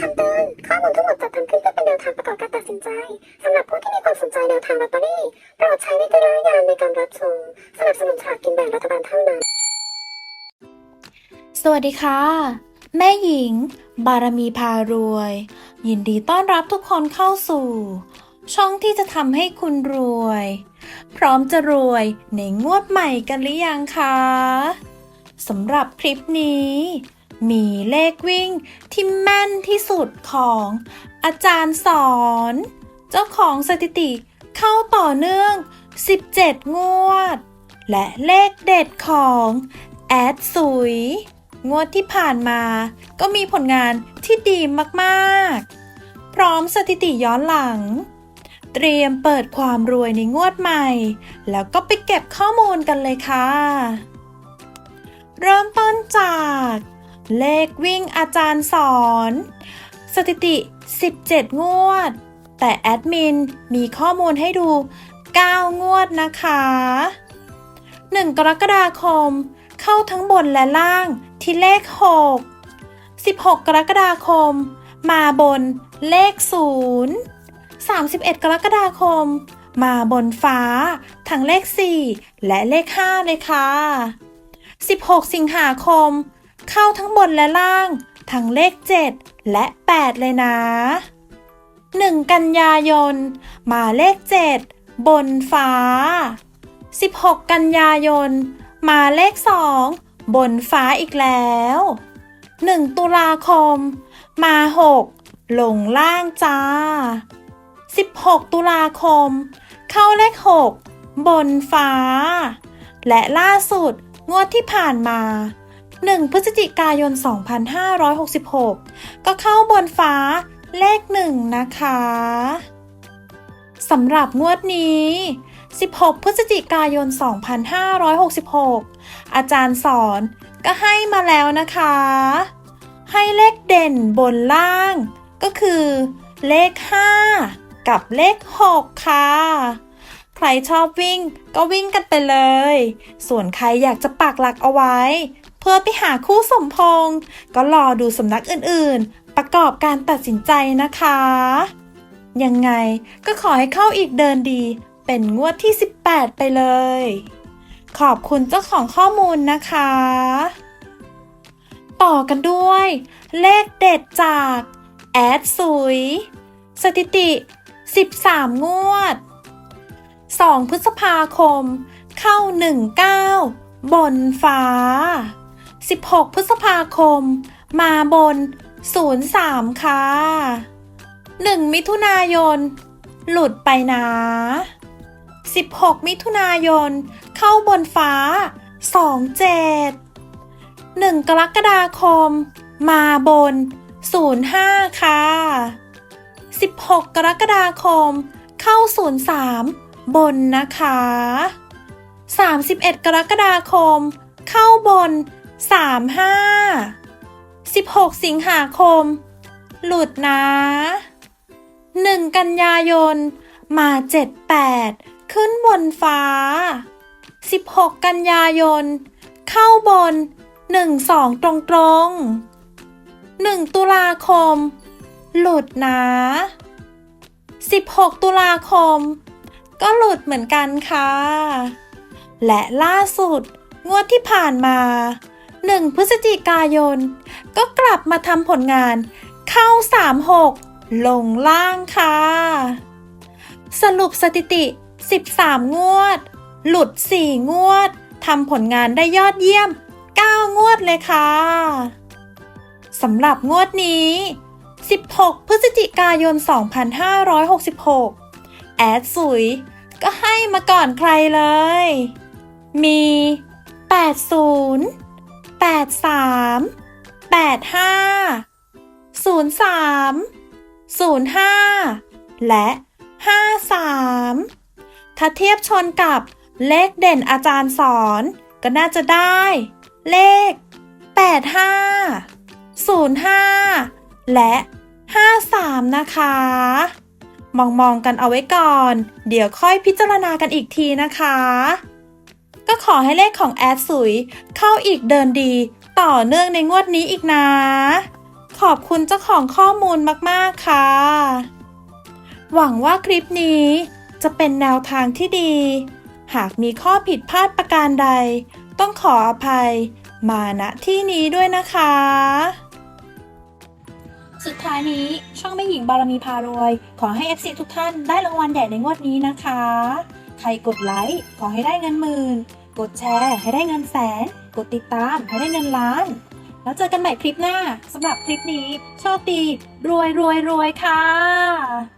คำเตือนข้อมูลทั้งหมดจัดทำขึ้นเพื่อเป็นแนวทางประกอบการตัดสินใจสำหรับผู้ที่มีความสนใจแนวทางลอตเตอรี่โปรดใช้วิจารณญาณในการรับชมสนับสนุนฉลากกินแบ่งรัฐบาลเท่านั้น สวัสดีค่ะ แม่หญิง บารมีพารวย ยินดีต้อนรับทุกคนเข้าสู่ ช่องที่จะทำให้คุณรวย พร้อมจะรวยในงวดใหม่กันหรือยังคะสำหรับคลิปนี้ มีเลขวิ่งที่แม่นที่สุดของอาจารย์สอน เจ้าของสถิติเข้าต่อเนื่อง 17 งวด และเลขเด็ดของแอดสุย งวดที่ผ่านมาก็มีผลงานที่ดีมากๆ พร้อมสถิติย้อนหลัง เตรียมเปิดความรวยในงวดใหม่ แล้วก็ไปเก็บข้อมูลกันเลยค่ะ เริ่มต้นจาก เลขวิ่งอาจารย์สอน สถิติ 17 งวด แต่แอดมินมีข้อมูลให้ดู 9 งวดนะคะ 1 กรกฎาคม เข้าทั้งบนและล่างที่เลข 6 16 กรกฎาคม มาบนเลข 0 31 กรกฎาคม มาบนฟ้า ทั้งเลข 4 และเลข 5 เลยค่ะ 16 สิงหาคม เข้าทั้งบนและล่าง ทั้งเลข 7 และ 8 เลยนะ 1 กันยายน มาเลข 7 บนฟ้า 16 กันยายน มาเลข 2 บนฟ้าอีกแล้ว 1 ตุลาคม มา 6 ลงล่างจ้า 16 ตุลาคม เข้าเลข 6 บนฟ้า และล่าสุดงวดที่ผ่านมา 1 พฤศจิกายน 2566 ก็เข้าบนฟ้าเลข 1 นะคะสำหรับงวดนี้ 16 พฤศจิกายน 2566 อาจารย์สอนก็ให้มาแล้วนะคะ ให้เลขเด่นบนล่าง ก็คือเลข 5 กับเลข 6 ค่ะ ใครชอบวิ่งก็วิ่งกันไปเลย ส่วนใครอยากจะปักหลักเอาไว้ พื่อไปหาคู่สมพงษ์ก็รอดูสำนักอื่นๆ ประกอบการตัดสินใจนะคะ ยังไงก็ขอให้เข้าอีกเดินดี เป็นงวดที่ 18 ไปเลย ขอบคุณเจ้าของข้อมูลนะคะ ต่อกันด้วย เลขเด็ดจาก แอดสุย สถิติ 13 งวด 2 พฤษภาคม เข้า 19บนฟ้า 16 พฤษภาคม มาบน 03 ค่ะ 1 มิถุนายน หลุดไปนะ 16 มิถุนายน เข้าบนฟ้า 27 1 กรกฎาคม มาบน 05 ค่ะ 16 กรกฎาคม เข้า 03 บนนะคะ 31 กรกฎาคม เข้าบน 35 16 สิงหาคม หลุดนะ 1 กันยายน มา 78 ขึ้นบนฟ้า 16 กันยายน เข้าบน 12 ตรงตรง1ตุลาคม หลุดนะ 16 ตุลาคม ก็หลุดเหมือนกันค่ะ และล่าสุด งวดที่ผ่านมา 1 พฤศจิกายน ก็กลับมาทำผลงาน เข้า 36 ลงล่างค่ะ สรุปสถิติ 13 งวด หลุด 4 งวดทำผลงานได้ยอดเยี่ยม 9 งวดเลยค่ะสำหรับงวดนี้ 16 พฤศจิกายน 2566 แอดสุย ก็ให้มาก่อนใครเลย มี 80 83 85 03 05 และ 53 ถ้าเทียบชนกับเลขเด่นอาจารย์สอน ก็น่าจะได้ เลข 85 05 และ 53 นะคะ มอง ๆ กันเอาไว้ก่อน เดี๋ยวค่อยพิจารณากันอีกทีนะคะ ก็ขอให้เลขของแอดสุย เข้าอีกเดินดี ต่อเนื่องในงวดนี้อีกนะ ขอบคุณเจ้าของข้อมูลมากๆค่ะ หวังว่าคลิปนี้จะเป็นแนวทางที่ดี หากมีข้อผิดพลาดประการใด ต้องขออภัยมาณที่นี้ด้วยนะคะ สุดท้ายนี้ช่องแม่หญิงบารมีพารวย ขอให้ FC ทุกท่านได้รางวัลใหญ่ในงวดนี้นะคะ ใครกดไลค์ขอให้ได้เงินหมื่น กดแชร์ให้ได้เงินแสน กดติดตามให้ได้เงินล้าน แล้วเจอกันใหม่คลิปหน้าสำหรับคลิปนี้ โชคดี รวยรวยรวยค่ะ